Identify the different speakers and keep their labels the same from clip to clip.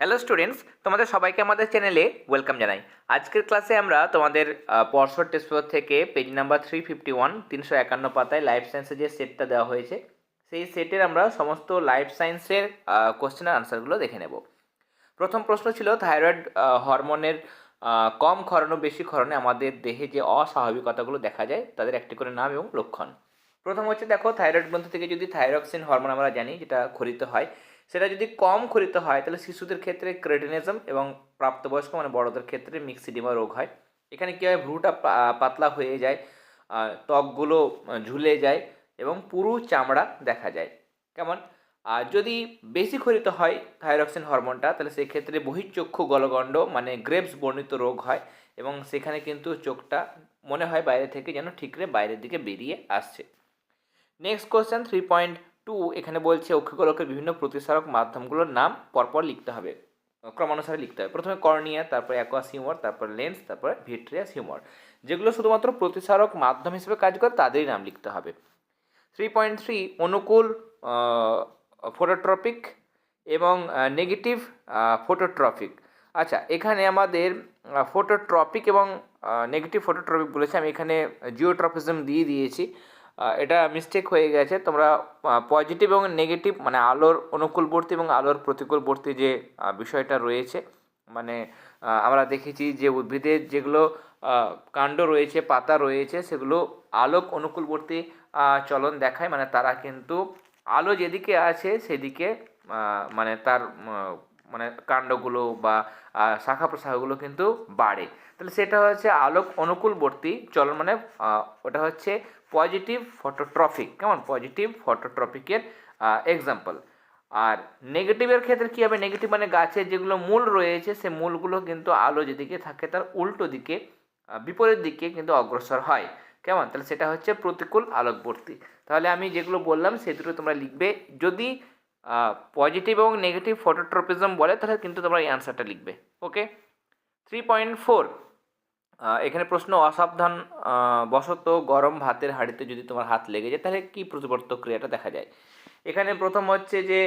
Speaker 1: Hello students তোমাদের সবাইকে আমাদের চ্যানেলে ওয়েলকাম জানাই। আজকের ক্লাসে আমরা তোমাদের পরশোর টেস্ট পেপার থেকে page number three fifty one তিনশো একান্ন পাতায় লাইফ সায়েন্সের যে সেটটা দেওয়া হয়েছে, সেই সেটের আমরা সমস্ত লাইফ সায়েন্সের কোশ্চেনের আনসারগুলো দেখে নেব। প্রথম প্রশ্ন ছিল থাইরয়েড হরমোনের কম ক্ষরণ বেশি ক্ষরণে আমাদের দেহে যে অস্বাভাবিকতাগুলো দেখা যায়, তাদের একটি করে নাম এবং লক্ষণ। প্রথম হচ্ছে, দেখো থাইরয়েড গ্রন্থ থেকে যদি থাইরক্সিন হরমোন আমরা জানি, যেটা খরিত হয় সেটা যদি কম খরিত হয়, তাহলে শিশুদের ক্ষেত্রে ক্রেটিনিজম এবং প্রাপ্তবয়স্ক মানে বড়দের ক্ষেত্রে মিক্সিডিমা রোগ হয়। এখানে কী হয়? ভ্রুটা পাতলা হয়ে যায় ত্বকগুলো ঝুলে যায় এবং পুরু চামড়া দেখা যায়। কেমন? আর যদি বেশি খরিত হয় থাইরক্সিন হরমোনটা, তাহলে সেক্ষেত্রে বহিঃচক্ষু গলগণ্ড মানে গ্রেপস বর্ণিত রোগ হয় এবং সেখানে কিন্তু চোখটা মনে হয় বাইরে থেকে যেন ঠিকরে বাইরের দিকে বেরিয়ে আসছে। Next question three point two এখানে বলছে অক্ষিগোলকের বিভিন্ন প্রতিসারক মাধ্যমগুলোর নাম পরপর লিখতে হবে। ক্রমানুসারে লিখতে হবে। প্রথমে কর্নিয়া, তারপরে অ্যাকোয়াস হিউমার তারপর লেন্স তারপরে ভিট্রিয়াস হিউমার যেগুলো শুধুমাত্র প্রতিসারক মাধ্যম হিসেবে কাজ করে, তাদেরই নাম লিখতে হবে। থ্রি পয়েন্ট থ্রি অনুকূল ফোটোট্রপিক এবং নেগেটিভ ফোটোট্রপিক আচ্ছা এখানে আমাদের ফোটোট্রপিক এবং নেগেটিভ ফোটোট্রপিক বলেছে। আমি এখানে জিওট্রপিজম দিয়ে দিয়েছি। এটা মিস্টেক হয়ে গেছে। তোমরা পজিটিভ এবং নেগেটিভ মানে আলোর অনুকূলবর্তী এবং আলোর প্রতিকূলবর্তী যে বিষয়টা রয়েছে মানে আমরা দেখেছি যে উদ্ভিদের যেগুলো কাণ্ড রয়েছে, পাতা রয়েছে, সেগুলো আলোক অনুকূলবর্তী চলন দেখায়। মানে তারা কিন্তু আলো যেদিকে আছে, সেদিকে মানে তার মানে কাণ্ডগুলো বা শাখা প্রশাখাগুলো কিন্তু বাড়ে। তাহলে সেটা হচ্ছে আলোক অনুকূলবর্তী চলন মানে ওটা হচ্ছে পজিটিভ ফটোট্রফিক কেমন? পজিটিভ ফটোট্রফিকের এক্সাম্পল আর নেগেটিভের ক্ষেত্রে কী হবে? নেগেটিভ মানে গাছের যেগুলো মূল রয়েছে, সে মূলগুলো কিন্তু আলো যেদিকে থাকে, তার উল্টো দিকে বিপরীত দিকে কিন্তু অগ্রসর হয়। কেমন? তাহলে সেটা হচ্ছে প্রতিকূল আলোকবর্তী। তাহলে আমি যেগুলো বললাম সে দুটো তোমরা লিখবে। যদি পজিটিভ এবং নেগেটিভ ফটোট্রপিজম বলে, তাহলে কিন্তু তোমরা এই অ্যান্সারটা লিখবে। ওকে থ্রি পয়েন্ট ফোর এখানে প্রশ্ন, অসাবধান বশত গরম ভাতের হাঁড়িতে যদি তোমার হাত লেগে যায়, তাহলে কী প্রতিবর্তক ক্রিয়াটা দেখা যায়? এখানে প্রথম হচ্ছে যে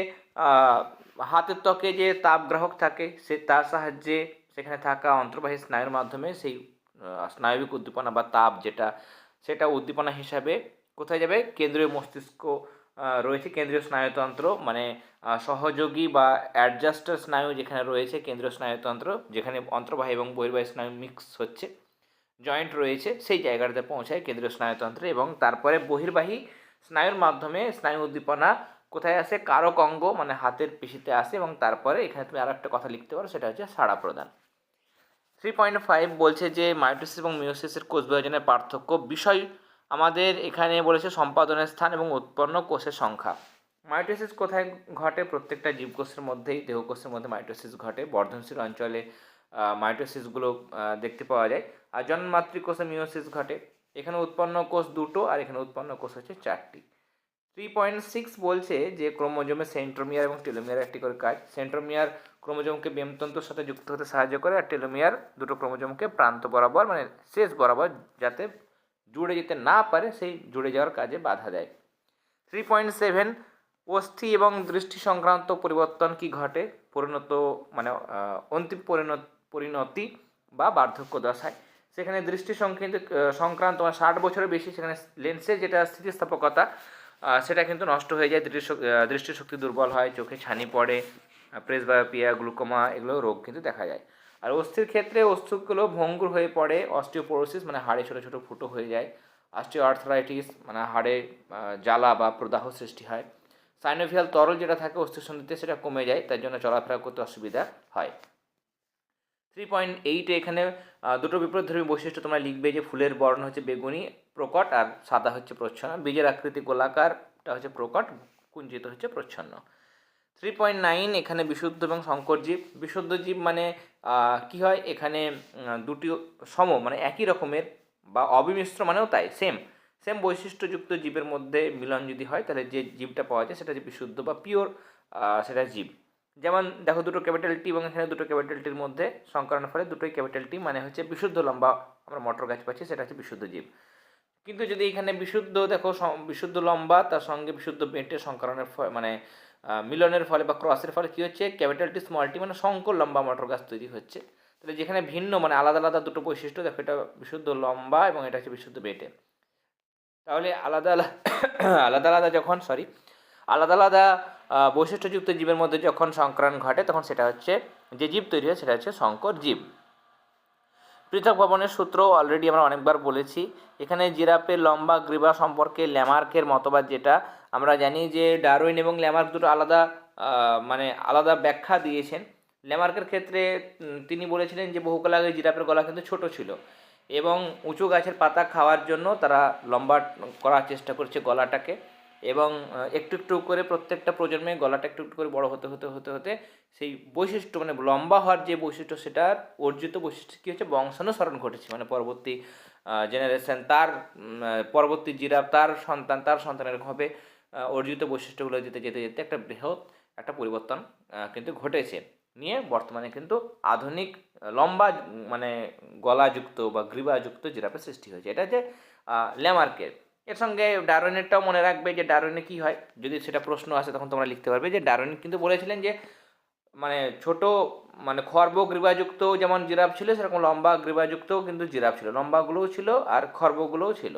Speaker 1: হাতের ত্বকে যে তাপগ্রাহক থাকে, সে তার সাহায্যে সেখানে থাকা অন্তর্বাহী স্নায়ুর মাধ্যমে সেই স্নায়বিক উদ্দীপনা বা তাপ যেটা, সেটা উদ্দীপনা হিসাবে কোথায় যাবে? কেন্দ্রীয় মস্তিষ্ক রয়েছে কেন্দ্রীয় স্নায়ুতন্ত্র মানে সহযোগী বা অ্যাডজাস্টার স্নায়ু যেখানে রয়েছে, কেন্দ্রীয় স্নায়ুতন্ত্র, যেখানে অন্তর্বাহী এবং বহির্বাহী স্নায়ু মিক্স হচ্ছে। জয়েন্ট রয়েছে, সেই জায়গাটাতে পৌঁছায় কেন্দ্রীয় স্নায়ুতন্ত্রে এবং তারপরে বহির্বাহী স্নায়ুর মাধ্যমে স্নায়ু উদ্দীপনা কোথায় আসে? কারক অঙ্গ মানে হাতের পেশিতে আসে এবং তারপরে এখানে তুমি আরও একটা কথা লিখতে পারো, সেটা হচ্ছে সাড়া প্রদান। থ্রি পয়েন্ট ফাইভ বলছে যে মাইটোসিস এবং মিওসিসের কোষ বিভাজনের পার্থক্য, বিষয় আমাদের এখানে বলেছে সম্পাদনের স্থান এবং উৎপন্ন কোষের সংখ্যা। মাইটোসিস কোথায় ঘটে? প্রত্যেকটা জীবকোষের মধ্যেই, দেহকোষের মধ্যে মাইটোসিস ঘটে। বর্ধনশীল অঞ্চলে মাইটোসিসগুলো দেখতে পাওয়া যায়। আর জন্মাতৃকোষে মিওসিস ঘটে। এখানে উৎপন্ন কোষ দুটো, আর এখানে উৎপন্ন কোষ হচ্ছে চারটি। থ্রি পয়েন্ট সিক্স বলছে যে ক্রোমোজোমে সেন্ট্রোমিয়ার এবং টেলোমিয়ার একটি করে কাজ। সেন্ট্রোমিয়ার ক্রোমোজোমকে বেমতন্ত্রের সাথে যুক্ত হতে সাহায্য করে, আর টেলোমিয়ার দুটো ক্রোমোজোমকে প্রান্ত বরাবর মানে শেষ বরাবর যাতে জুড়ে যেতে না পারে, সেই জুড়ে যাওয়ার কাজে বাধা দেয়। থ্রি পয়েন্ট সেভেন, অস্থি এবং দৃষ্টি সংক্রান্ত পরিবর্তন কি ঘটে? পরিণত মানে অন্তিম পরিণত পরিণতি বা বার্ধক্য দশায়। সেখানে দৃষ্টি সংক্রান্ত সংক্রান্ত ষাট বছরের বেশি সেখানে লেন্সের যেটা স্থিতিস্থাপকতা সেটা কিন্তু নষ্ট হয়ে যায় দৃষ্টি দৃষ্টিশক্তি দুর্বল হয়, চোখে ছানি পড়ে প্রেসবায়োপিয়া গ্লুকোমা এগুলো রোগ কিন্তু দেখা যায়। আর অস্থির ক্ষেত্রে অস্থিগুলো ভঙ্গুর হয়ে পড়ে অস্টিওপোরোসিস মানে হাড়ে ছোটো ছোটো ফুটো হয়ে যায় অস্টিও আর্থরাইটিস মানে হাড়ে জ্বালা বা প্রদাহ সৃষ্টি হয়। সাইনোভিয়াল তরল যেটা থাকে অস্থির অস্থিসন্ধিতে সেটা কমে যায়, তার জন্য চলাফেরা করতে অসুবিধা হয়। থ্রি পয়েন্ট এইটে এখানে দুটো বিপরীতধর্মী বৈশিষ্ট্য তোমরা লিখবে যে ফুলের বর্ণ হচ্ছে বেগুনি, প্রকট, আর সাদা হচ্ছে প্রচ্ছন্ন। বীজের আকৃতি গোলাকারটা হচ্ছে প্রকট কুঞ্চিত হচ্ছে প্রচ্ছন্ন। থ্রি পয়েন্ট নাইন এখানে বিশুদ্ধ এবং সংকর জীব। বিশুদ্ধ জীব মানে কি হয়? এখানে দুটি সম মানে একই রকমের বা অবিমিশ্র মানেও তাই সেম সেম বৈশিষ্ট্যযুক্ত জীবের মধ্যে মিলন যদি হয়, তাহলে যে জীবটা পাওয়া যায়, সেটা যে বিশুদ্ধ বা পিওর সেটা জীব। যেমন দেখো দুটো ক্যাপিটাল টি এবং এখানে দুটো ক্যাপিটাল টির মধ্যে সংকরণের ফলে দুটোই ক্যাপিটাল টি মানে হচ্ছে বিশুদ্ধ লম্বা আমরা মটর গাছ পাচ্ছি, সেটা হচ্ছে বিশুদ্ধ জীব। কিন্তু যদি এখানে বিশুদ্ধ দেখো বিশুদ্ধ লম্বা তার সঙ্গে বিশুদ্ধ বেঁটে সংকরণের ফ- মানে মিলনের ফলে বা ক্রসের ফলে কী হচ্ছে? ক্যাপিটাল টি স্মল টি মানে সংকর লম্বা মটর গাছ তৈরি হচ্ছে। তাহলে যেখানে ভিন্ন মানে আলাদা আলাদা দুটো বৈশিষ্ট্য, দেখো এটা বিশুদ্ধ লম্বা এবং এটা হচ্ছে বিশুদ্ধ বেটে। তাহলে আলাদা আলাদা আলাদা আলাদা যখন সরি আলাদা আলাদা বৈশিষ্ট্যযুক্ত জীবের মধ্যে যখন সংক্রমণ ঘটে, তখন সেটা হচ্ছে যে জীব তৈরি হয়, সেটা হচ্ছে সংকর জীব। পৃথক ভবনের সূত্র অলরেডি আমরা অনেকবার বলেছি। এখানে জিরাফের লম্বা গ্রীবা সম্পর্কে ল্যামার্কের মতবাদ যেটা, আমরা জানি যে ডারউইন এবং ল্যামার্ক দুটো আলাদা মানে আলাদা ব্যাখ্যা দিয়েছেন। ল্যামার্কের ক্ষেত্রে তিনি বলেছিলেন যে বহুকাল আগে জিরাফের গলা কিন্তু ছোট ছিল এবং উঁচু গাছের পাতা খাওয়ার জন্য তারা লম্বা করার চেষ্টা করছে গলাটাকে। এবং একটু একটু করে প্রত্যেকটা প্রজন্মে গলাটা একটু একটু করে বড় হতে হতে হতে হতে সেই বৈশিষ্ট্য মানে লম্বা হওয়ার যে বৈশিষ্ট্য সেটার অর্জিত বৈশিষ্ট্য কী হচ্ছে? বংশানুসরণ ঘটেছে। মানে পরবর্তী জেনারেশন তার পরবর্তী জিরাফ তার সন্তান তার সন্তান এরকমভাবে আহ, অর্জিত বৈশিষ্ট্যগুলো যেতে যেতে যেতে একটা বৃহৎ একটা পরিবর্তন কিন্তু ঘটেছে। নিয়ে বর্তমানে কিন্তু আধুনিক লম্বা মানে গলাযুক্ত বা গ্রীবাযুক্ত জিরাফের সৃষ্টি হয়েছে। এটা যে ল্যামার্কের এর সঙ্গে ডারউইনেরটাও মনে রাখবে যে ডারোনে কী হয়? যদি সেটা প্রশ্ন আসে তখন তোমরা লিখতে পারবে যে ডারউইন কিন্তু বলেছিলেন যে মানে ছোট মানে খর্ব গ্রীবাযুক্ত যেমন জিরাফ ছিল, সেরকম লম্বা গ্রীবাযুক্তও কিন্তু জিরাফ ছিল। লম্বাগুলোও ছিল আর খর্বগুলোও ছিল।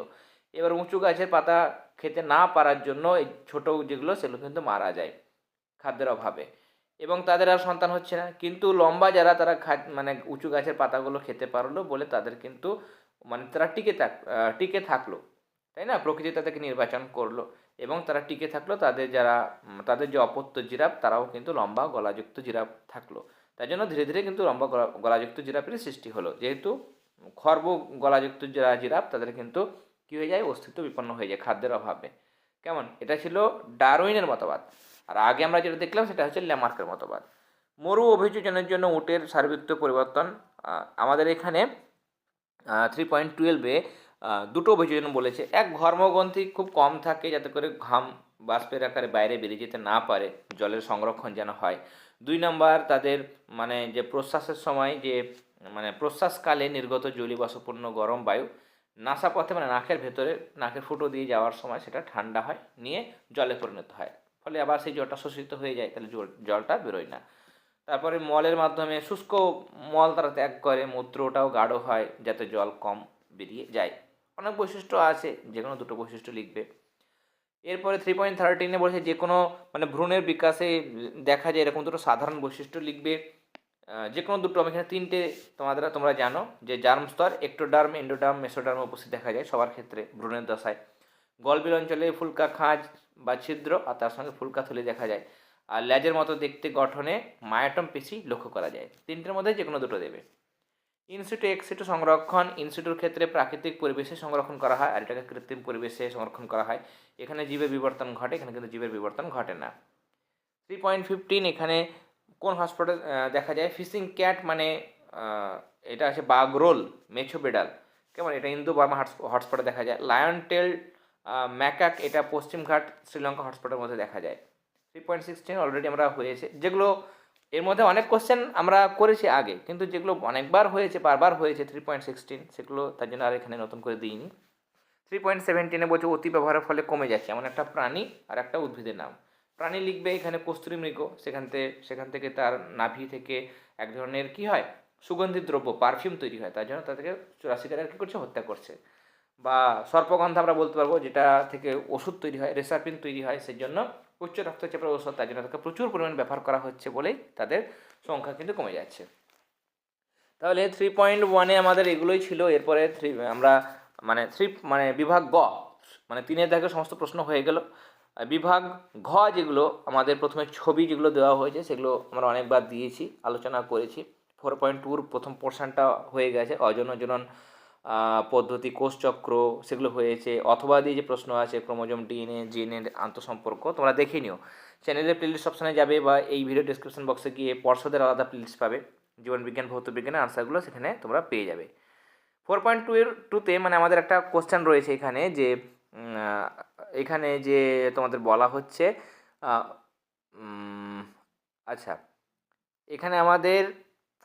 Speaker 1: এবার উঁচু গাছের পাতা খেতে না পারার জন্য এই ছোটো যেগুলো, সেগুলো কিন্তু মারা যায় খাদ্যের অভাবে। এবং তাদের আর সন্তান হচ্ছে না। কিন্তু লম্বা যারা, তারা খা মানে উঁচু গাছের পাতাগুলো খেতে পারল বলে তাদের কিন্তু মানে তারা টিকে থাক টিকে থাকল। তাই না? প্রকৃতি তাদেরকে নির্বাচন করল এবং তারা টিকে থাকল। তাদের যারা, তাদের যে অপত্য জিরাফ, তারাও কিন্তু লম্বা গলাযুক্ত জিরাফ থাকল। তাই জন্য ধীরে ধীরে কিন্তু লম্বা গলা, গলাযুক্ত জিরাফের সৃষ্টি হলো। যেহেতু খর্ব গলাযুক্ত যারা জিরাফ, তাদের কিন্তু কী হয়ে যায়? অস্তিত্ব বিপন্ন হয়ে যায় খাদ্যের অভাবে। কেমন? এটা ছিল ডারউইনের মতবাদ। আর আগে আমরা যেটা দেখলাম, সেটা হচ্ছে ল্যামার্কের মতবাদ। মরু অভিযোজনের জন্য উটের সার্বিত্ব পরিবর্তন আমাদের এখানে থ্রি পয়েন্ট টুয়েলভে দুটো অভিযোজন বলেছে। এক, ঘর্মগ্রন্থি খুব কম থাকে যাতে করে ঘাম বাষ্পের আকারে বাইরে বেরিয়ে যেতে না পারে, জলের সংরক্ষণ যেন হয়। দুই নম্বর, তাদের মানে যে প্রশ্বাসের সময়, যে মানে প্রশ্বাসকালে নির্গত জলীয়বাষ্পপূর্ণ গরম বায়ু নাসা পথে মানে নাকের ভেতরে, নাকের ফুটো দিয়ে যাওয়ার সময় সেটা ঠান্ডা হয়, নিয়ে জলে পরিণত হয়। ফলে আবার সেই জলটা শোষিত হয়ে যায়, তাহলে জল, জলটা বেরোয় না। তারপরে মলের মাধ্যমে শুষ্ক মল তারা ত্যাগ করে, মূত্রটাও গাঢ় হয় যাতে জল কম বেরিয়ে যায়। অনেক বৈশিষ্ট্য আছে যে কোনো দুটো বৈশিষ্ট্য লিখবে। এরপরে থ্রি পয়েন্ট থার্টিনে বলেছে যে কোনো মানে ভ্রূণের বিকাশে দেখা যায় এরকম দুটো সাধারণ বৈশিষ্ট্য লিখবে। যে কোনো দুটো, আমি এখানে তিনটে তোমাদের, তোমরা জানো, যে জার্ম স্তর একটোডার্ম এন্ডোডার্ম মেসোডার্ম উপস্থিত দেখা যায় সবার ক্ষেত্রে ভ্রূণের দশায়। গলবিল অঞ্চলে ফুলকা খাঁজ বা ছিদ্র, আর তার সঙ্গে ফুলকা থলি দেখা যায়। আর ল্যাজের মতো দেখতে গঠনে মায়াটম পেশি লক্ষ্য করা যায়। তিনটের মধ্যে যে কোনো দুটো দেবে। ইনসিটু এক্সিটু সংরক্ষণ ইনসিটুর ক্ষেত্রে প্রাকৃতিক পরিবেশে সংরক্ষণ করা হয় আর এটাকে কৃত্রিম পরিবেশে সংরক্ষণ করা হয়। এখানে জীবের বিবর্তন ঘটে, এখানে কিন্তু জীবের বিবর্তন ঘটে না। থ্রি পয়েন্ট ফিফটিন এখানে কোন হটস্পটে দেখা যায়? ফিশিং ক্যাট মানে এটা আছে বাগরোল মেছো বেডাল কেমন? এটা ইন্দো বার্মা হটস্পটে দেখা যায়। লায়ন টেল ম্যাকাক এটা পশ্চিমঘাট শ্রীলঙ্কা হটস্পটের মধ্যে দেখা যায়। থ্রি পয়েন্ট সিক্সটিন অলরেডি আমরা হয়েছে। যেগুলো এর মধ্যে অনেক কোশ্চেন আমরা করেছি আগে, কিন্তু যেগুলো অনেকবার হয়েছে, বারবার হয়েছে থ্রি পয়েন্ট সিক্সটিন সেগুলো তার জন্য আর এখানে নতুন করে দিইনি। থ্রি পয়েন্ট সেভেন্টিনে বলছে অতি ব্যবহারের ফলে কমে যাচ্ছে, এমন একটা প্রাণী আর একটা উদ্ভিদের নাম। প্রাণী লিখবে এখানে কস্তুরী মৃগ, সেখান থেকে সেখান থেকে তার নাভি থেকে এক ধরনের কি হয়? সুগন্ধি দ্রব্য পারফিউম তৈরি হয়, তার জন্য তাদেরকে চোরাশিকারের কী করছে? হত্যা করছে। বা সর্পগন্ধ আমরা বলতে পারব, যেটা থেকে ওষুধ তৈরি হয় রেসাপিন তৈরি হয় সেই জন্য উচ্চ রক্তচাপের ওষুধ তার জন্য তাকে প্রচুর পরিমাণে ব্যবহার করা হচ্ছে বলেই তাদের সংখ্যা কিন্তু কমে যাচ্ছে। তাহলে থ্রি পয়েন্ট ওয়ানে আমাদের এগুলোই ছিল। এরপরে থ্রি আমরা মানে থ্রি মানে বিভাগ গ মানে তিনের দাগে সমস্ত প্রশ্ন হয়ে গেল। বিভাগ ঘ যেগুলো আমাদের প্রথমে ছবি যেগুলো দেওয়া হয়েছে সেগুলো আমরা অনেকবার দিয়েছি আলোচনা করেছি। ফোর পয়েন্ট টুর প্রথম পোর্শনটা হয়ে গেছে। অজন জনন আহ, পদ্ধতি কোষচক্র সেগুলো হয়েছে, অথবা দিয়ে যে প্রশ্ন আছে ক্রোমোজোম, ডিএনএ জিএনএর আন্তঃসম্পর্ক, তোমরা দেখে নিও। চ্যানেলের প্লেলিস্ট অপশানে যাবে বা এই ভিডিও ডিসক্রিপশন বক্সে গিয়ে পর্ষদের আলাদা প্লেলিস্ট পাবে। জীবন বিজ্ঞান ভৌত বিজ্ঞানের আনসারগুলো সেখানে তোমরা পেয়ে যাবে। ফোর পয়েন্ট টু এর টুতে মানে আমাদের একটা কোশ্চেন রয়েছে এখানে যে এখানে যে তোমাদের বলা হচ্ছে আচ্ছা এখানে আমাদের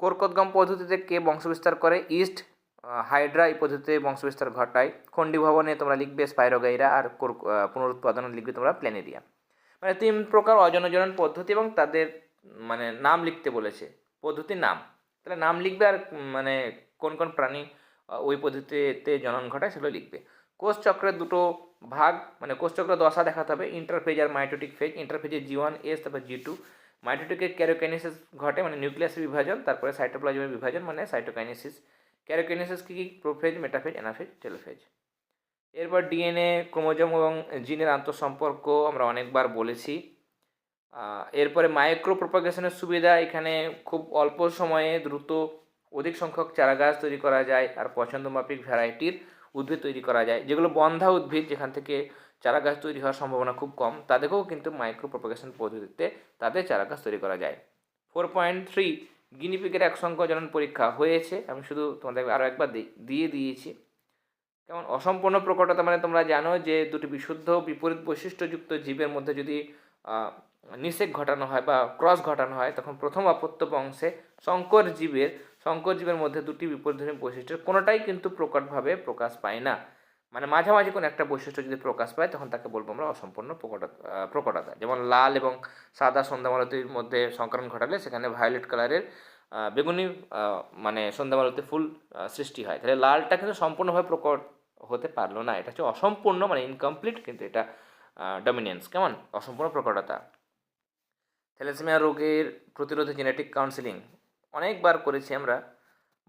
Speaker 1: কোরকোদগম পদ্ধতিতে কে বংশবিস্তার করে? ইস্ট হাইড্রা এই পদ্ধতিতে বংশবিস্তার ঘটায়। খন্ডি ভবনে তোমরা লিখবে স্পাইরোগাইরা আর পুনরুৎপাদনে লিখবে তোমরা প্ল্যানেরিয়া মানে তিন প্রকার অজনজনন পদ্ধতি এবং তাদের মানে নাম লিখতে বলেছে। পদ্ধতির নাম। তাহলে নাম লিখবে আর মানে কোন কোন প্রাণী ওই পদ্ধতিতে জনন ঘটায় সেগুলো লিখবে। কোষ চক্রের দুটো ভাগ মানে কোষ চক্র দশা দেখাতে হবে। ইন্টারফেজ আর মাইটোটিক ফেজ ইন্টারফেজে জি ওয়ান এস তারপর জি টু মাইটোটিকের ক্যারোকাইনেসিস ঘটে মানে নিউক্লিয়াসের বিভাজন, তারপরে সাইটোপ্লাজমের বিভাজন মানে সাইটোকাইনেসিস ক্যারোকাইনেসিস কী কী? Prophase, metaphase, anaphase, telophase. এরপর ডিএনএ, ক্রোমোজোম এবং জিনের আন্তঃসম্পর্ক আমরা অনেকবার বলেছি। এরপরে মাইক্রো প্রোপাগেশনের সুবিধা, এখানে খুব অল্প সময়ে দ্রুত অধিক সংখ্যক চারাগাছ তৈরি করা যায় আর পছন্দমাফিক ভ্যারাইটির উদ্ভিদ তৈরি করা যায়। যেগুলো বন্ধা উদ্ভিদ, যেখান থেকে চারাগাছ তৈরি হওয়ার সম্ভাবনা খুব কম, তাদেরকেও কিন্তু মাইক্রো প্রোপাগেশন পদ্ধতিতে তাদের চারাগাছ তৈরি করা যায়। ফোর পয়েন্ট থ্রি গিনিপিকের এক সংখ্যা জনন পরীক্ষা হয়েছে। আমি শুধু তোমাদের আরও একবার দিয়ে দিয়েছি। যেমন অসম্পূর্ণ প্রকটতা মানে তোমরা জানো যে দুটি বিশুদ্ধ, বিপরীত বৈশিষ্ট্যযুক্ত জীবের মধ্যে যদি নিষেক ঘটানো হয় বা ক্রস ঘটানো হয়, তখন প্রথম অপত্য বংশে শঙ্কর জীবের শঙ্কর জীবের মধ্যে দুটি বিপরীতধর্মী বৈশিষ্ট্যের কোনোটাই কিন্তু প্রকটভাবে প্রকাশ পায় না। মানে মাঝামাঝি কোনো একটা বৈশিষ্ট্য যদি প্রকাশ পায় তখন তাকে বলব আমরা অসম্পূর্ণ প্রকটতা আহ, প্রকটতা। যেমন লাল এবং সাদা সন্ধ্যামালতির মধ্যে সংকরণ ঘটালে সেখানে ভায়োলেট কালারের বেগুনি মানে সন্ধ্যামালতি ফুল সৃষ্টি হয়। তাহলে লালটা কিন্তু সম্পূর্ণভাবে প্রকট হতে পারল না। এটা হচ্ছে অসম্পূর্ণ মানে ইনকমপ্লিট কিন্তু এটা ডমিনেন্স কেমন? অসম্পূর্ণ প্রকটতা। থ্যালাসেমিয়া রোগের প্রতিরোধে জেনেটিক কাউন্সিলিং অনেকবার করেছি আমরা।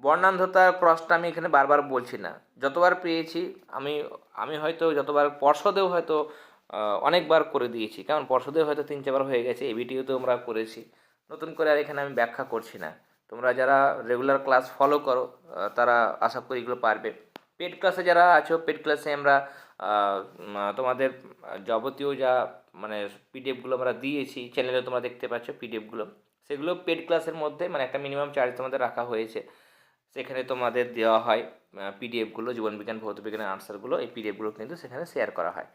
Speaker 1: বর্ণান্ধতা ক্রসটা আমি এখানে বারবার বলছি না। যতবার পেয়েছি, আমি আমি হয়তো যতবার পর্ষদেও হয়তো অনেকবার করে দিয়েছি। কারণ পর্ষদেও হয়তো তিন, চারবার হয়ে গেছে এবিটিও আমরা করেছি। নতুন করে আর এখানে আমি ব্যাখ্যা করছি না। তোমরা যারা রেগুলার ক্লাস ফলো করো তারা আশা করি এগুলো পারবে। পেড ক্লাসে যারা আছো পেড ক্লাসে আমরা তোমাদের যাবতীয় যা মানে পিডিএফগুলো আমরা দিয়েছি চ্যানেলে তোমরা দেখতে পাচ্ছ পিডিএফগুলো সেগুলো পেড ক্লাসের মধ্যে মানে একটা মিনিমাম চার্জ তোমাদের রাখা হয়েছে। সেখানে তোমাদের দেওয়া হয় পিডিএফগুলো জীবনবিজ্ঞান ভৌতবিজ্ঞানের আনসারগুলো এই পিডিএফগুলো কিন্তু সেখানে শেয়ার করা হয়।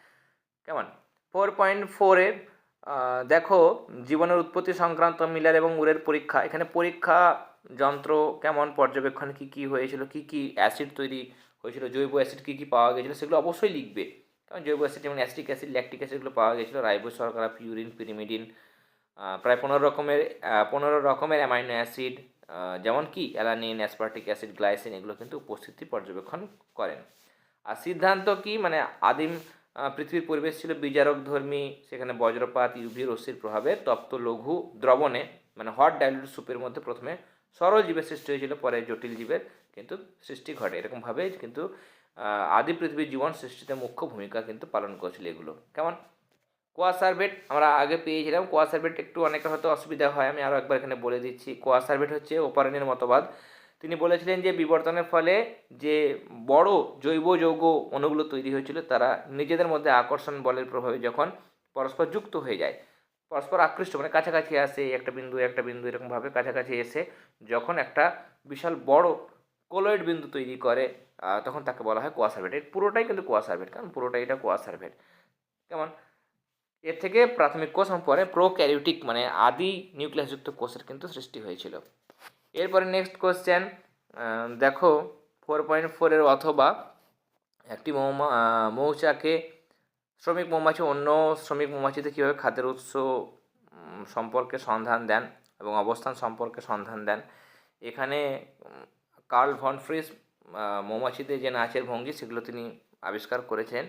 Speaker 1: কেমন? ফোর পয়েন্ট ফোরে দেখো, জীবনের উৎপত্তি সংক্রান্ত মিলার এবং উরের পরীক্ষা, এখানে পরীক্ষা যন্ত্র কেমন, পর্যবেক্ষণ কী কী হয়েছিল, কী কী অ্যাসিড তৈরি হয়েছিল, জৈব অ্যাসিড কী কী পাওয়া গেছিল সেগুলো অবশ্যই লিখবে। কারণ জৈব অ্যাসিড যেমন অ্যাসিটিক অ্যাসিড ল্যাকটিক অ্যাসিডগুলো পাওয়া গেছিল রাইবো শর্করা পিউরিন পিরিমিডিন প্রায় পনেরো রকমের পনেরো রকমের অ্যামাইনো অ্যাসিড যেমন কি, অ্যালানিন, অ্যাসপার্টিক অ্যাসিড, গ্লাইসিন, এগুলো কিন্তু উপস্থিতি পর্যবেক্ষণ করেন। আর সিদ্ধান্ত কি মানে আদিম পৃথিবীর পরিবেশ ছিল বিজারক ধর্মী সেখানে বজ্রপাত, ইউভি, রশ্মির প্রভাবে তপ্ত, লঘু দ্রবণে মানে হট ডাইলুট সুপের মধ্যে প্রথমে সরল জীবের সৃষ্টি হয়েছিল, পরে জটিল জীবের কিন্তু সৃষ্টি ঘটে। এরকমভাবে কিন্তু আদি পৃথিবীর জীবন সৃষ্টিতে মুখ্য ভূমিকা কিন্তু পালন করেছিল এগুলো। কেমন? কোয়াসারভেট আমরা আগে পেয়েছিলাম। কোয়াসারভেট একটু অনেকের হয়তো অসুবিধা হয়, আমি আরও একবার এখানে বলে দিচ্ছি। কোয়াসারভেট হচ্ছে ওপারণের মতবাদ। তিনি বলেছিলেন যে, বিবর্তনের ফলে যে বড় জৈব যৌগ অণুগুলো তৈরি হয়েছিল, তারা নিজেদের মধ্যে আকর্ষণ বলের প্রভাবে যখন পরস্পর যুক্ত হয়ে যায়, পরস্পর আকৃষ্ট মানে কাছাকাছি আসে, একটা বিন্দু একটা বিন্দু এরকমভাবে কাছাকাছি এসে যখন একটা বিশাল বড় কোলয়েড বিন্দু তৈরি করে তখন তাকে বলা হয় কোয়াসারভেট এর পুরোটাই কিন্তু কোয়াসারভেট কারণ পুরোটাই এটা কোয়াসারভেট কেমন? এর থেকে প্রাথমিক কোষ এবং পরে প্রোক্যারিওটিক মানে আদি নিউক্লিয়াসযুক্ত কোষের কিন্তু সৃষ্টি হয়েছিল। এরপরে নেক্সট কোশ্চেন দেখো ফোর পয়েন্ট ফোরের অথবা একটি মৌমা মৌচাকে শ্রমিক মৌমাছি অন্য শ্রমিক মৌমাছিতে কীভাবে খাদ্যের উৎস সম্পর্কে সন্ধান দেন এবং অবস্থান সম্পর্কে সন্ধান দেন? এখানে কার্ল ভন ফ্রিস আহ, মৌমাছিদের যে নাচের ভঙ্গি সেগুলো তিনি আবিষ্কার করেছেন।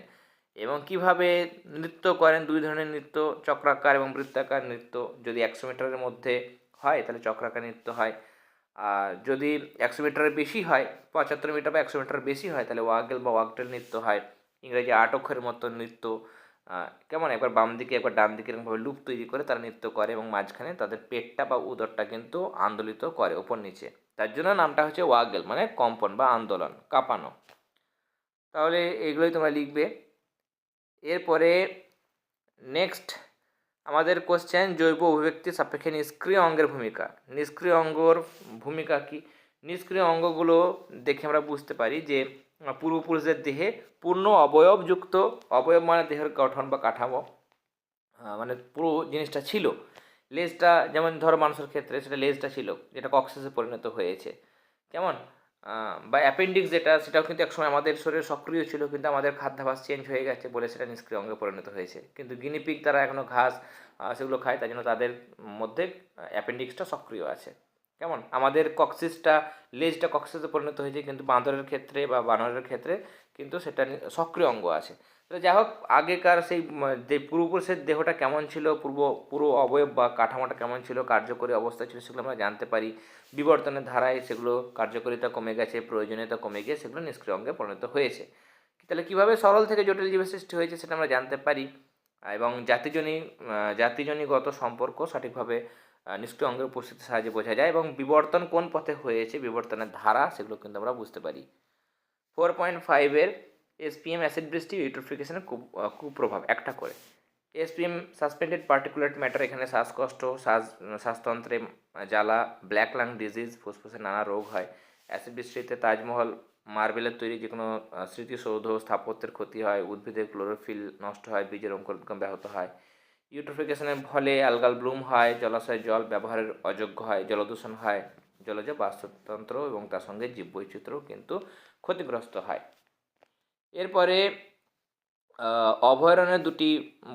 Speaker 1: এবং কীভাবে নৃত্য করেন, দুই ধরনের নৃত্য, চক্রাকার এবং বৃত্তাকার নৃত্য। যদি একশো মিটারের মধ্যে হয়, তাহলে চক্রাকার নৃত্য হয়। আর যদি একশো মিটারের বেশি হয়, পঁচাত্তর মিটার বা একশো মিটার বেশি হয়, তাহলে ওয়াগেল বা ওয়াগটেল নৃত্য হয়। ইংরেজি আট অক্ষরের মতো নৃত্য কেমন? একবার বাম দিকে, একবার ডান দিকে এরকমভাবে লুপ তৈরি করে তারা নৃত্য করে এবং মাঝখানে তাদের পেটটা বা উদরটা কিন্তু আন্দোলিত করে ওপর নিচে। তার জন্য নামটা হচ্ছে ওয়াগেল মানে কম্পন বা আন্দোলন, কাঁপানো। তাহলে এগুলোই তোমরা লিখবে। এরপরে নেক্সট আমাদের কোশ্চেন জৈব অভিব্যক্তি সাপেক্ষে নিষ্ক্রিয় অঙ্গের ভূমিকা। নিষ্ক্রিয় অঙ্গর ভূমিকা কি? নিষ্ক্রিয় অঙ্গগুলো দেখে আমরা বুঝতে পারি যে পূর্বপুরুষদের দেহে পূর্ণ অবয়বযুক্ত, অবয়ব মানে দেহের গঠন বা কাঠামো মানে পুরো জিনিসটা ছিল। লেজটা, যেমন ধরো মানুষের ক্ষেত্রে সেটা লেজটা ছিল, যেটা কক্সেসে পরিণত হয়েছে। কেমন? বা অ্যাপেন্ডিক্স যেটা, সেটাও কিন্তু একসময় আমাদের শরীরে সক্রিয় ছিল, কিন্তু আমাদের খাদ্যাভাস চেঞ্জ হয়ে গেছে বলে সেটা নিষ্ক্রিয় অঙ্গে পরিণত হয়েছে। কিন্তু গিনিপিক তারা এখনও ঘাস সেগুলো খায়, তাই জন্য তাদের মধ্যে অ্যাপেন্ডিক্সটা সক্রিয় আছে। কেমন? আমাদের কক্সিসটা লেজটা কক্সিসে পরিণত হয়েছে, কিন্তু বাঁদরের ক্ষেত্রে বা বানরের ক্ষেত্রে কিন্তু সেটা সক্রিয় অঙ্গ আছে। তো যাই হোক, আগেকার সেই পূর্বপুরুষের দেহটা কেমন ছিল? পূর্ব পুরো অবয়ব বা কাঠামোটা কেমন ছিল? কার্যকরী অবস্থা ছিল সেগুলো আমরা জানতে পারি। বিবর্তনের ধারায় সেগুলো কার্যকারিতা কমে গেছে, প্রয়োজনীয়তা কমে গিয়ে সেগুলো নিষ্ক্রিয় অঙ্গে পরিণত হয়েছে। তাহলে কীভাবে সরল থেকে জটিল জীবের সৃষ্টি হয়েছে সেটা আমরা জানতে পারি। এবং জাতিজনী জাতিজনীগত সম্পর্ক সঠিকভাবে নিষ্ক্রিয় অঙ্গের উপস্থিতির সাহায্যে বোঝা যায় এবং বিবর্তন কোন পথে হয়েছে, বিবর্তনের ধারা সেগুলো কিন্তু আমরা বুঝতে পারি। ফোর পয়েন্ট ফাইভের এসপিএম অ্যাসিড বৃষ্টি ইউট্রোফিকেশনের কুপ্রভাব একটা করে। এসপিএম সাসপেন্ডেড পার্টিকুলার ম্যাটার এখানে শ্বাসকষ্ট, শ্বাস, শ্বাসতন্ত্রে জ্বালা ব্ল্যাক লাং ডিজিজ ফুসফুসে নানা রোগ হয়। অ্যাসিড বৃষ্টিতে তাজমহল, মার্বেলের তৈরি যে কোনো স্মৃতিসৌধ স্থাপত্যের ক্ষতি হয়, উদ্ভিদের ক্লোরোফিল নষ্ট হয়, বীজের অঙ্কুরোদ্গম ব্যাহত হয়। ইউট্রোফিকেশনের ফলে অ্যালগাল ব্লুম হয় জলাশয়ের জল ব্যবহারের অযোগ্য হয়, জলদূষণ হয়। জলজ বাস্তুতন্ত্র এবং তার সঙ্গে জীববৈচিত্র্যও কিন্তু ক্ষতিগ্রস্ত হয়। এরপরে অভয়ারণ্যের দুটি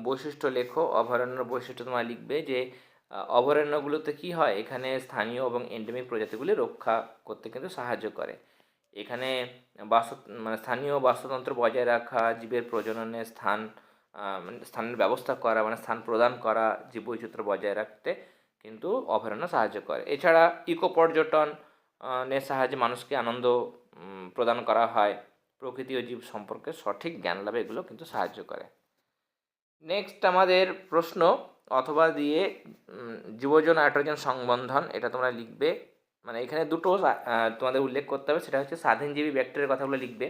Speaker 1: বৈশিষ্ট্য লেখো। অভয়ারণ্যের বৈশিষ্ট্য তোমরা লিখবে যে অভয়ারণ্যগুলোতে কি হয়? এখানে স্থানীয় এবং এন্ডেমিক প্রজাতিগুলি রক্ষা করতে কিন্তু সাহায্য করে। এখানে বাস মানে স্থানীয় বাস্তুতন্ত্র বজায় রাখা, জীবের প্রজননের স্থান মানে স্থানের ব্যবস্থা করা মানে স্থান প্রদান করা জীব জীববৈচিত্র্য বজায় রাখতে কিন্তু অভয়ারণ্য সাহায্য করে। এছাড়া ইকো পর্যটন সাহায্যে মানুষকে আনন্দ প্রদান করা হয়। প্রকৃতি ও জীব সম্পর্কে সঠিক জ্ঞান লাভে এগুলো কিন্তু সাহায্য করে। নেক্সট আমাদের প্রশ্ন অথবা দিয়ে উম, জীবজ নাইট্রোজেন সংবন্ধন এটা তোমরা লিখবে। মানে এখানে দুটো তোমাদের উল্লেখ করতে হবে সেটা হচ্ছে স্বাধীনজীবী ব্যাকটেরিয়ার কথাগুলো লিখবে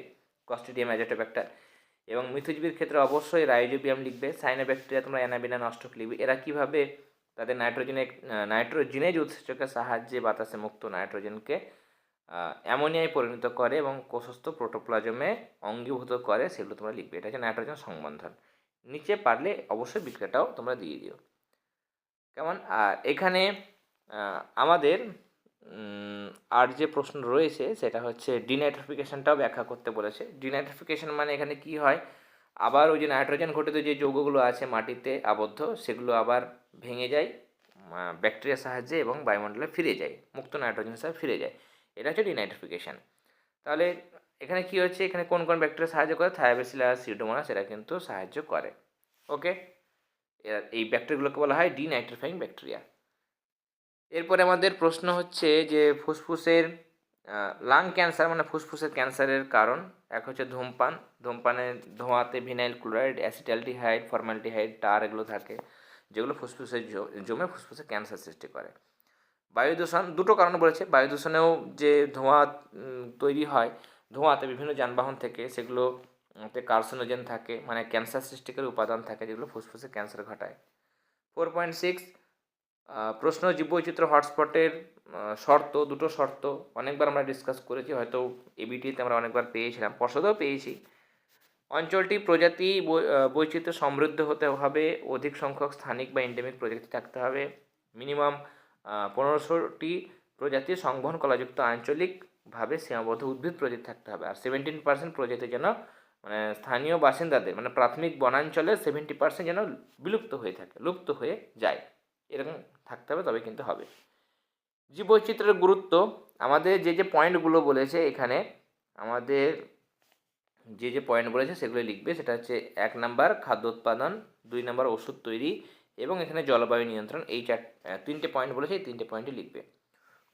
Speaker 1: কস্টিডিয়াম অ্যাজেটোব্যাক্টার এবং মিথুজীবীর ক্ষেত্রে অবশ্যই রাইজোবিয়াম লিখবে সাইনোব্যাকটেরিয়া তোমরা অ্যানাবিনা নষ্টক লিখবে। এরা কীভাবে তাদের নাইট্রোজেনে নাইট্রোজেনেজ উৎসেচকের সাহায্যে বাতাসে মুক্ত নাইট্রোজেনকে অ্যামোনিয়ায় পরিণত করে এবং কোষস্থ প্রোটোপ্লাজমে অঙ্গীভূত করে, সেগুলো তোমরা লিখবে। এটা হচ্ছে নাইট্রোজেন সংবন্ধন। নিচে পারলে অবশ্যই বিক্রিয়াটাও তোমরা দিয়ে দিও। কেমন? আর এখানে আমাদের আর যে প্রশ্ন রয়েছে, সেটা হচ্ছে ডিনাইট্রিফিকেশনটাও ব্যাখ্যা করতে বলেছে। ডিনাইট্রিফিকেশন মানে এখানে কি হয়? আবার ওই যে নাইট্রোজেন ঘটিত যে যৌগগুলো আছে মাটিতে আবদ্ধ, সেগুলো আবার ভেঙে যায় ব্যাকটেরিয়ার সাহায্যে এবং বায়ুমণ্ডলে ফিরে যায়, মুক্ত নাইট্রোজেন হিসাবে ফিরে যায়। এটা হচ্ছে ডিনাইট্রিফিকেশন তাহলে এখানে কি হচ্ছে? এখানে কোন কোন ব্যাকটেরিয়া সাহায্য করে? থায়াবেসিলাস সিডোমোনাস এরা কিন্তু সাহায্য করে। ওকে এর- এই ব্যাকটেরিয়াগুলোকে বলা হয় ডিনাইট্রিফাইং ব্যাকটেরিয়া এরপরে আমাদের প্রশ্ন হচ্ছে যে ফুসফুসের লাং ক্যান্সার মানে ফুসফুসের ক্যান্সারের কারণ। এক হচ্ছে ধূমপান। ধূমপানের ধোঁয়াতে vinyl chloride acetaldehyde formaldehyde tar এগুলো থাকে, যেগুলো ফুসফুসে জ- জমে ফুসফুসে ক্যান্সার সৃষ্টি করে। বায়ু দূষণ দুটো কারণ বলেছে। বায়ু দূষণেও যে ধোঁয়া তৈরি হয়, ধোঁয়াতে বিভিন্ন যানবাহন থেকে, সেগুলো তে কার্সিনোজেন থাকে মানে ক্যান্সার সৃষ্টিকারী উপাদান থাকে, যেগুলো ফুসফুসে ক্যান্সার ঘটায়। ফোর পয়েন্ট সিক্স প্রশ্ন জীববৈচিত্র্য হটস্পটের শর্ত, দুটো শর্ত, অনেকবার আমরা ডিসকাস করেছি, হয়তো এবিটিতে আমরা অনেকবার পেয়েছিলাম, পর্ষদেও পেয়েছি। অঞ্চলটি প্রজাতি বৈচিত্র্য সমৃদ্ধ হতে হবে, অধিক সংখ্যক স্থানিক বা এন্ডেমিক প্রজাতি থাকতে হবে মিনিমাম পনেরোশোটি প্রজাতির সংবহন কলাযুক্ত আঞ্চলিকভাবে সীমাবদ্ধ উদ্ভিদ প্রজাতি থাকতে হবে। আর সেভেন্টিন পার্সেন্ট প্রজাতি যেন মানে স্থানীয় বাসিন্দাদের মানে প্রাথমিক বনাঞ্চলে সেভেন্টি পার্সেন্ট যেন বিলুপ্ত হয়ে থাকে, লুপ্ত হয়ে যায়। এরকম থাকতে হবে তবে কিন্তু হবে। জীববৈচিত্র্যের গুরুত্ব, আমাদের যে যে পয়েন্টগুলো বলেছে এখানে, আমাদের যে যে পয়েন্ট বলেছে সেগুলো লিখবে। সেটা হচ্ছে এক নাম্বার খাদ্য উৎপাদন, দুই নাম্বার ওষুধ তৈরি এবং এখানে জলবায়ু নিয়ন্ত্রণ, এই চার তিনটে পয়েন্ট বলেছে, এই তিনটে পয়েন্টই লিখবে।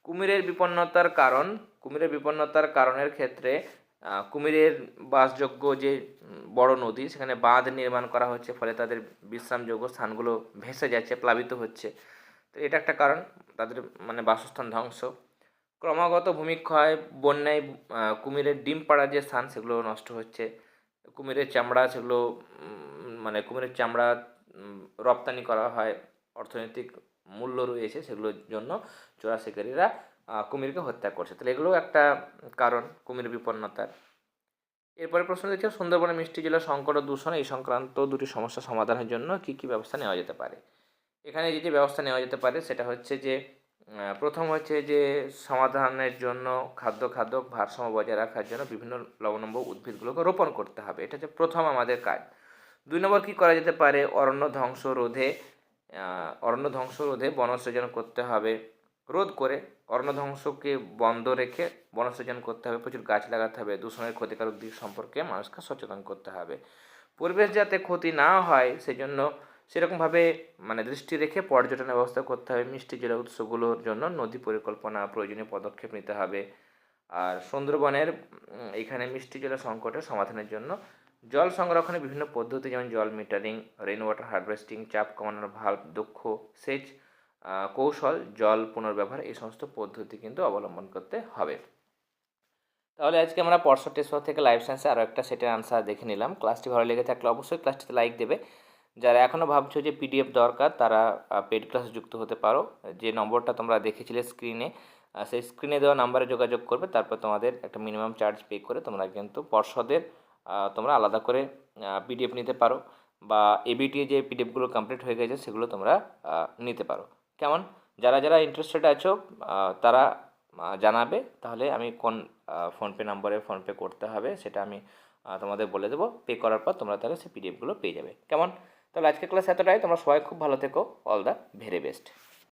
Speaker 1: কুমিরের বিপন্নতার কারণ, কুমিরের বিপন্নতার কারণের ক্ষেত্রে কুমিরের বাসযোগ্য যে বড় নদী, সেখানে বাঁধ নির্মাণ করা হচ্ছে, ফলে তাদের বিশ্রামযোগ্য স্থানগুলো ভেসে যাচ্ছে, প্লাবিত হচ্ছে। তো এটা একটা কারণ, তাদের মানে বাসস্থান ধ্বংস। ক্রমাগত ভূমিক্ষয়, বন্যায় কুমিরের ডিম পাড়ার যে স্থান, সেগুলো নষ্ট হচ্ছে। কুমিরের চামড়া, সেগুলো মানে কুমিরের চামড়া রপ্তানি করা হয়, অর্থনৈতিক মূল্য রয়েছে সেগুলোর জন্য চোরা শিকারীরা কুমিরকে হত্যা করছে। তাহলে এগুলোও একটা কারণ, কুমির বিপন্নতার। এরপরে প্রশ্ন দেখছে সুন্দরবনে মিষ্টি জলের সংকট ও দূষণ, এই সংক্রান্ত দুটি সমস্যা সমাধানের জন্য কী কী ব্যবস্থা নেওয়া যেতে পারে? এখানে যে যে ব্যবস্থা নেওয়া যেতে পারে, সেটা হচ্ছে যে প্রথম হচ্ছে যে, সমাধানের জন্য খাদ্য খাদ্য ভারসাম্য বজায় রাখার জন্য বিভিন্ন লবণম্ব উদ্ভিদগুলোকে রোপণ করতে হবে। এটা হচ্ছে প্রথম আমাদের কাজ। দুই নম্বর কী করা যেতে পারে? অরণ্য ধ্বংস রোধে অরণ্য ধ্বংস রোধে বনসৃজন করতে হবে। রোধ করে অরণ্য ধ্বংসকে বন্ধ রেখে বনসৃজন করতে হবে। প্রচুর গাছ লাগাতে হবে। দূষণের ক্ষতিকারক দিক সম্পর্কে মানুষকে সচেতন করতে হবে। পরিবেশ যাতে ক্ষতি না হয়, সেজন্য সেরকমভাবে মানে দৃষ্টি রেখে পর্যটনের ব্যবস্থা করতে হবে। মিষ্টি জলের উৎসগুলোর জন্য নদী পরিকল্পনা প্রয়োজনীয় পদক্ষেপ নিতে হবে। আর সুন্দরবনের এখানে মিষ্টি জলের সংকটের সমাধানের জন্য জল সংরক্ষণের বিভিন্ন পদ্ধতি, যেমন জল মিটারিং রেন ওয়াটার হারভেস্টিং চাপ কমানোর ভাল্ব দক্ষ সেচ কৌশল, জল পুনর্ব্যবহার, এই সমস্ত পদ্ধতি কিন্তু অবলম্বন করতে হবে। তাহলে আজকে আমরা পরশো টেস্ট থেকে লাইফ সায়েন্সে আরও একটা সেটের আনসার দেখে নিলাম। ক্লাসটি ভালো লেগে থাকলে অবশ্যই ক্লাসটিতে লাইক দেবে। যারা এখনও ভাবছ যে পিডিএফ দরকার, তারা পেড ক্লাসে যুক্ত হতে পারো। যে নম্বরটা তোমরা দেখেছিলে স্ক্রিনে সেই স্ক্রিনে দেওয়া নাম্বারে যোগাযোগ করবে। তারপর তোমাদের একটা মিনিমাম চার্জ পে করে তোমরা কিন্তু পর্ষদের তোমরা আলাদা করে পিডিএফ নিতে পারো বা এবিটি যে পিডিএফগুলো কমপ্লিট হয়ে গেছে সেগুলো তোমরা নিতে পারো। কেমন? যারা যারা ইন্টারেস্টেড আছো তারা জানাবে, তাহলে আমি কোন ফোনপে নম্বরে ফোনপে করতে হবে সেটা আমি তোমাদের বলে দেবো। পে করার পর তোমরা তাহলে সেই পিডিএফগুলো পেয়ে যাবে। কেমন? তাহলে আজকের ক্লাস এতটাই। তোমরা সবাই খুব ভালো থেকো। All the very best